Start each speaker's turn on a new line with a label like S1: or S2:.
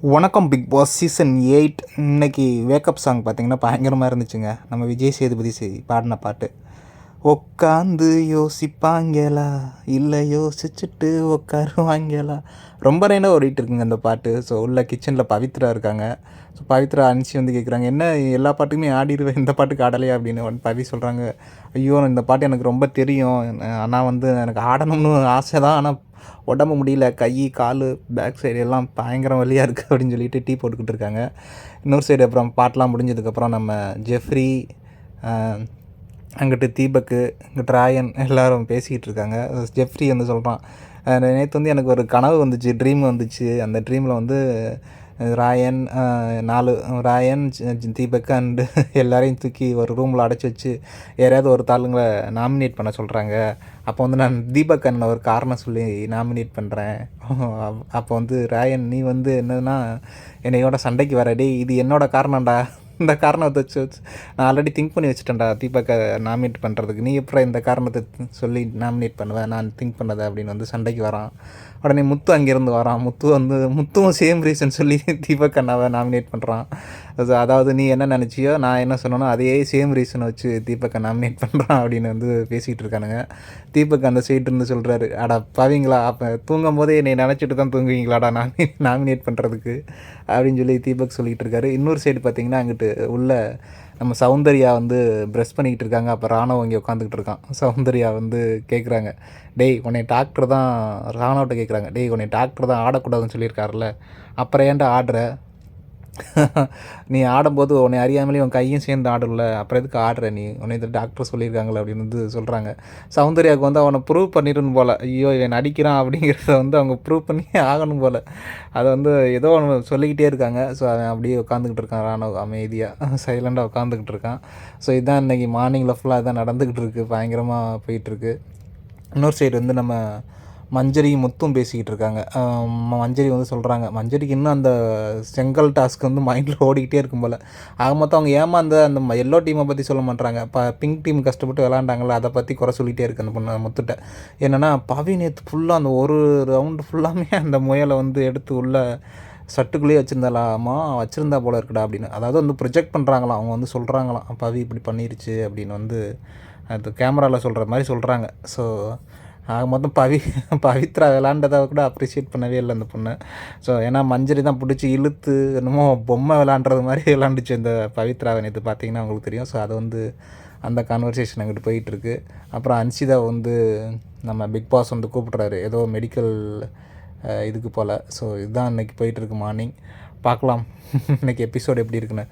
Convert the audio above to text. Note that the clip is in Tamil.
S1: வணக்கம் பிக் பாஸ் சீசன் எயிட் இன்னைக்கு வேக்கப் சாங் பார்த்தீங்கன்னா பயங்கரமாக இருந்துச்சுங்க. நம்ம விஜய் சேதுபதி பாடின பாட்டு. உட்காந்து யோசிப்பாங்களா? இல்லை யோசிச்சுட்டு உட்காருவாங்களா ரொம்ப நேரம் ஓடிட்டு இருக்குங்க அந்த பாட்டு. ஸோ உள்ள கிச்சனில் பவித்ரா இருக்காங்க. ஸோ பவித்ரா அனுச்சி வந்து கேட்குறாங்க என்ன எல்லா பாட்டுக்குமே ஆடிடுவேன் இந்த பாட்டுக்கு ஆடலையா அப்படின்னு வந்து பவி சொல்கிறாங்க ஐயோ இந்த பாட்டு எனக்கு ரொம்ப தெரியும். ஆனால் வந்து எனக்கு ஆடணும்னு ஆசை தான். ஆனால் உடம்பு முடியல. கை கால் பேக் சைடு எல்லாம் பயங்கரம் வழியாக இருக்குது அப்படின்னு சொல்லிட்டு டீ போட்டுக்கிட்டு இருக்காங்க. இன்னொரு சைடு அப்புறம் பாட்டெலாம் முடிஞ்சதுக்கப்புறம் நம்ம ஜெஃப்ரி அங்கிட்டு தீபக்கு இங்கிட்டு ராயன் எல்லோரும் பேசிக்கிட்டு இருக்காங்க. ஜெஃப்ரி வந்து சொல்கிறான் நேற்று வந்து எனக்கு ஒரு கனவு வந்துச்சு ட்ரீம் வந்துச்சு. அந்த ட்ரீமில் வந்து ராயன் நாலு ராயன் தீபக் அண்டு எல்லாரையும் தூக்கி ஒரு ரூமில் அடைச்சி வச்சு யாரையாவது ஒரு தாளுங்களை நாமினேட் பண்ண சொல்கிறாங்க அப்போ வந்து நான் தீபக் அண்ணன் ஒரு காரணம் சொல்லி நாமினேட் பண்ணுறேன் அப்போ வந்து ராயன் நீ வந்து என்னன்னா என்னையோட சண்டைக்கு வர. இது என்னோட காரணம்டா. இந்த காரணத்தை வச்சு வச்சு நான் ஆல்ரெடி திங்க் பண்ணி வச்சுட்டேன்டா தீபக்கை நாமினேட் பண்ணுறதுக்கு நீ எப்படா இந்த காரணத்தை சொல்லி நாமினேட் பண்ணுவேன் நான் திங்க் பண்ணதை அப்படின்னு வந்து சண்டைக்கு வரான். உடனே முத்து அங்கேருந்து வரான். முத்து வந்து முத்துவும் சேம் ரீசன் சொல்லி தீபக் அண்ணாவை நாமினேட் பண்ணுறான் அது அதாவது நீ என்ன நினச்சியோ நான் என்ன சொன்னோ அதே சேம் ரீசனை வச்சு தீபக்கை நாமினேட் பண்ணுறான் அப்படின்னு வந்து பேசிகிட்டு இருக்கானுங்க. தீபக் அந்த சைடு இருந்து சொல்கிறாரு அடா பாவீங்களா? அப்போ தூங்கும் போதே என்னை நினச்சிட்டு தான் தூங்குவீங்களாடா நான் நாமினேட் பண்ணுறதுக்கு அப்படின்னு சொல்லி தீபக் சொல்லிகிட்டு இருக்காரு. இன்னொரு சைடு பார்த்தீங்கன்னா அங்கிட்டு உள்ள நம்ம சௌந்தர்யா வந்து ப்ரெஸ் பண்ணிக்கிட்டு இருக்காங்க. அப்போ ராணவ் இங்கே உட்காந்துக்கிட்டு இருக்கான். சௌந்தர்யா வந்து கேட்குறாங்க டேய் உன்னை டாக்டர் தான் ராணவட்ட கேட்குறாங்க டேய் உன்னை டாக்டர் தான் ஆடக்கூடாதுன்னு சொல்லியிருக்காருல்ல. அப்புறம் ஏன்டா ஆடுற? நீ ஆடும்போது உன்னை அறியாமலே உன் கையும் சேர்ந்து ஆடல. அப்புறம் எதுக்கு ஆடுற நீ? உன்னை இது டாக்டர் சொல்லியிருக்காங்களே அப்படின்னு வந்து சொல்கிறாங்க சௌந்தர்யாவுக்கு வந்து அவனை ப்ரூவ் பண்ணிடணும் போல். ஐயோ இவன் நடிக்கிறான் அப்படிங்கிறத வந்து அவங்க ப்ரூவ் பண்ணி ஆகணும் போல். அதை வந்து ஏதோ ஒன்று சொல்லிக்கிட்டே இருக்காங்க. ஸோ அவன் அப்படியே உட்காந்துக்கிட்டு இருக்கான் ராணுவ அமைதியாக சைலண்டாக உட்காந்துக்கிட்டு இருக்கான். ஸோ இதுதான் இன்றைக்கி மார்னிங்கில் ஃபுல்லாக இதான் நடந்துக்கிட்டு இருக்குது பயங்கரமாக போயிட்டுருக்கு இன்னொரு சைடு வந்து நம்ம மஞ்சரி முத்தும் பேசிக்கிட்டு இருக்காங்க. மஞ்சரி வந்து சொல்கிறாங்க மஞ்சரிக்கு இன்னும் அந்த செங்கல் டாஸ்க் வந்து மைண்டில் ஓடிக்கிட்டே இருக்கும் போல். ஆக மொத்தம் அவங்க ஏமாந்த அந்த எல்லோ டீமை பற்றி சொல்ல மாட்டாங்க இப்போ பிங்க் டீம் கஷ்டப்பட்டு விளாண்டாங்களே அதை பற்றி குறை சொல்லிகிட்டே இருக்கு அந்த பொண்ணு முத்துட்ட. என்னென்னா பவி நேற்று ஃபுல்லாக அந்த ஒரு ரவுண்டு ஃபுல்லாமே அந்த முயலை வந்து எடுத்து உள்ள சட்டுக்குள்ளேயே வச்சுருந்தாலாமா வச்சுருந்தா போல் இருக்குடா அப்படின்னு. அதாவது வந்து ப்ரொஜெக்ட் பண்ணுறாங்களாம் அவங்க வந்து சொல்கிறாங்களாம் பவி இப்படி பண்ணிருச்சு அப்படின்னு வந்து அது கேமராவில் சொல்கிற மாதிரி சொல்கிறாங்க ஸோ ஆக மொத்தம் பவி பவித்ரா விளாண்டதை கூட அப்ரிஷியேட் பண்ணவே இல்லை அந்த பொண்ணு. ஸோ ஏன்னா மஞ்சரி தான் பிடிச்சி இழுத்து என்னமோ பொம்மை விளாண்டுறது மாதிரி விளாண்டுச்சு இந்த பவித்ராவை நேற்று பார்த்தீங்கன்னா உங்களுக்கு தெரியும். ஸோ அது வந்து அந்த கான்வர்சேஷன் அங்கிட்டு போயிட்டுருக்கு. அப்புறம் அன்சிதா வந்து நம்ம பிக் பாஸ் வந்து கூப்பிட்றாரு. ஏதோ மெடிக்கல் இதுக்கு போல். ஸோ இதுதான் இன்றைக்கி போயிட்டுருக்கு மார்னிங் பார்க்கலாம். இன்னைக்கு எபிசோடு எப்படி இருக்குன்னு.